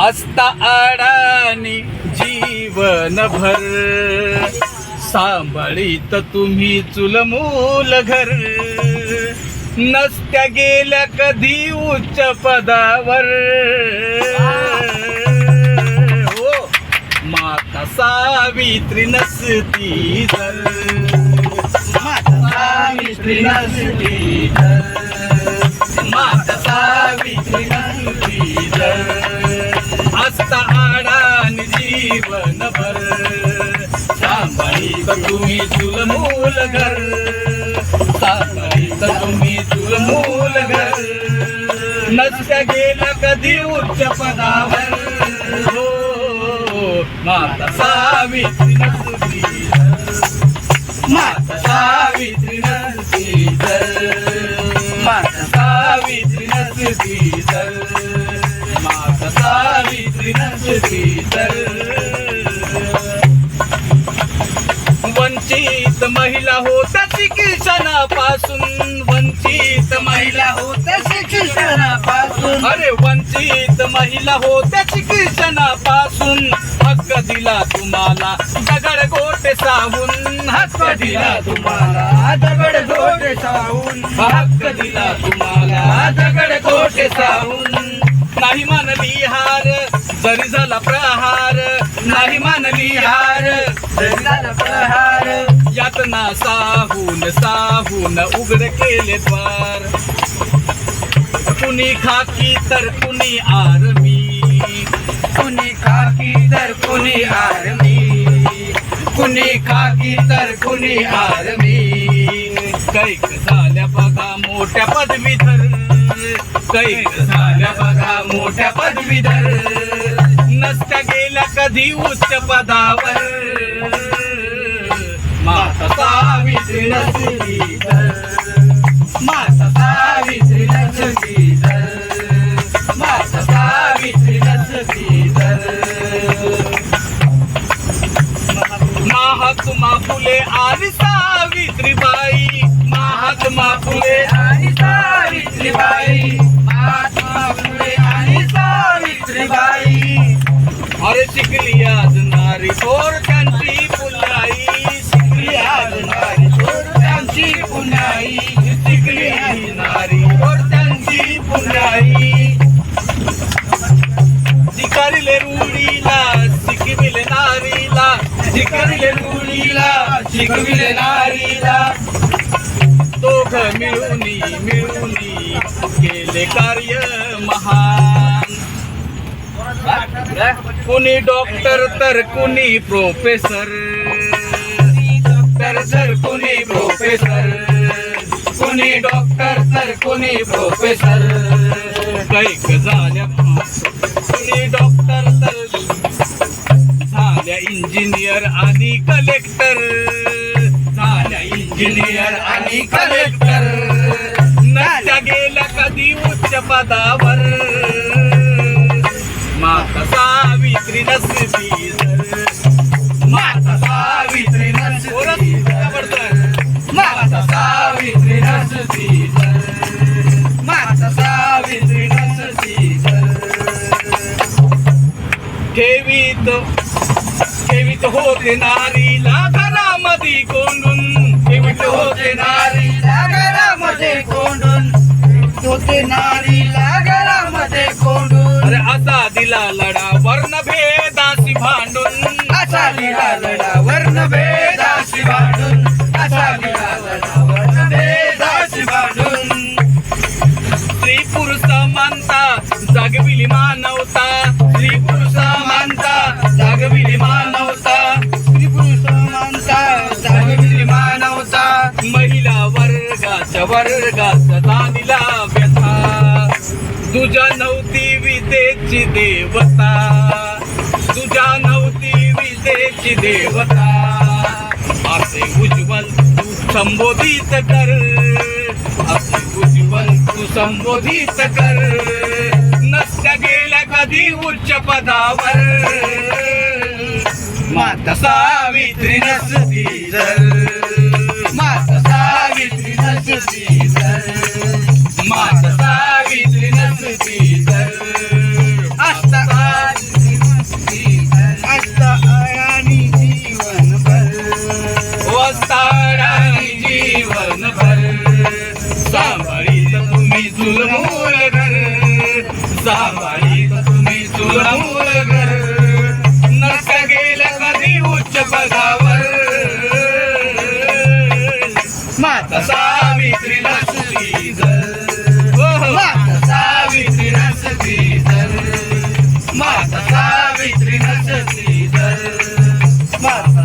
असता अडाणी जीवनभर. सांभाळीत तुम्ही चुलमूल घर. नसत्या गेल्या कधी उच्च पदावर. हो माता सावित्री नसती जर. माता सावित्री नसती जर. माता असता आडान जीवनभर. सांभाळीत तुम्ही चुलमूल घर? सांभाळीत तुम्ही चुलमूल घर? नसत्या गेला कधी उच्च पदावर? हो माता सावित्री माता सावित्री नसती माता सावित्री नसती माता सावित्री नसती वंचित महिला होता शिक्षणापासून वंचित महिला होत शिक्षणापासून अरे वंचित महिला होत्या शिक्षणापासून हक्क दिला तुम्हाला दगड गोटे साहून हक्क दिला तुम्हाला दगड गोटे साहून हक्क दिला तुम्हाला दगड गोटे साहून नाही मानली हार बरी झाला प्रहार नाही मानली हार. बरी झाला प्रहार यातना साहून साहून उघड केले द्वार. कुणी खाकी तर कुणी आर्मी. कुणी खाकी तर कुणी आर्मी. कुणी खाकी तर कुणी आर्मी. कैक झाल्या बघा मोठ्या पदवीधर. कैक झाल्या बघा मोठ्या पदवीधर. नसत्या गेल्या कधी उच्च पदावर. माता सावित्री नसली माता सावित्री नसली तर माता सावित्री नसली तर महात्मा फुले आज नारी त्यांची पुन्हाई शिकली आज नारी. थोर त्यांची पुन्हाई शिकली आज नारी. थोर त्यांची पुन्हाई. शिकारिले रुडीला शिकविले नारीला. शिकारिले रुडीला शिकविले नारीला. दोघ मिळूनी मिळूनी केले कार्य महा कुणी डॉक्टर तर कुणी प्रोफेसर डॉक्टर तर कुणी प्रोफेसर कुणी डॉक्टर तर कुणी प्रोफेसर कैक झाल्या कुणी डॉक्टर तर झाल्या इंजिनियर आणि कलेक्टर झाल्या इंजिनियर आणि कलेक्टर नसत्या गेल्या कधी उच्च पदा ठेवीत ठेवीत होते नारीला घरामध्ये कोंडून ठेवीत होते नारी घरामध्ये कोंडून होते नारीला घरामध्ये कोंडून अरे आता दिला लढा वर्ण भांडून. असा लिहा लढा वर्ण भेदाशी भांडून. असा लिहा लढा वर्ण भेदाशी भांडून. स्त्री पुरुष समानता जागविली मानवता. स्त्री पुरुष समानता जागविली मानवता. स्त्री पुरुष समानता जागविली मानवता. महिला वर्गाच्या वर्गाचा दानिला व्यथा तुझ्या नव्हती विदेची देवता. तुझ्या नव्हती विजेची देवता. असे उज्ज्वल तू संबोधित कर. असे उज्ज्वल तू संबोधित कर. नसत्या गेल्या कधी उच्च पदावर. माता सावित्री नसती जर. माता सावित्री नसती जर. माता सावित्री नसती जर. चुलमूल घर जावाई तुम्ही चुलमूल घर नस गेलं कधी उच्च पदावर. माता सावित्री नसली माता सावित्री नसली माता सावित्री नसली जर. माता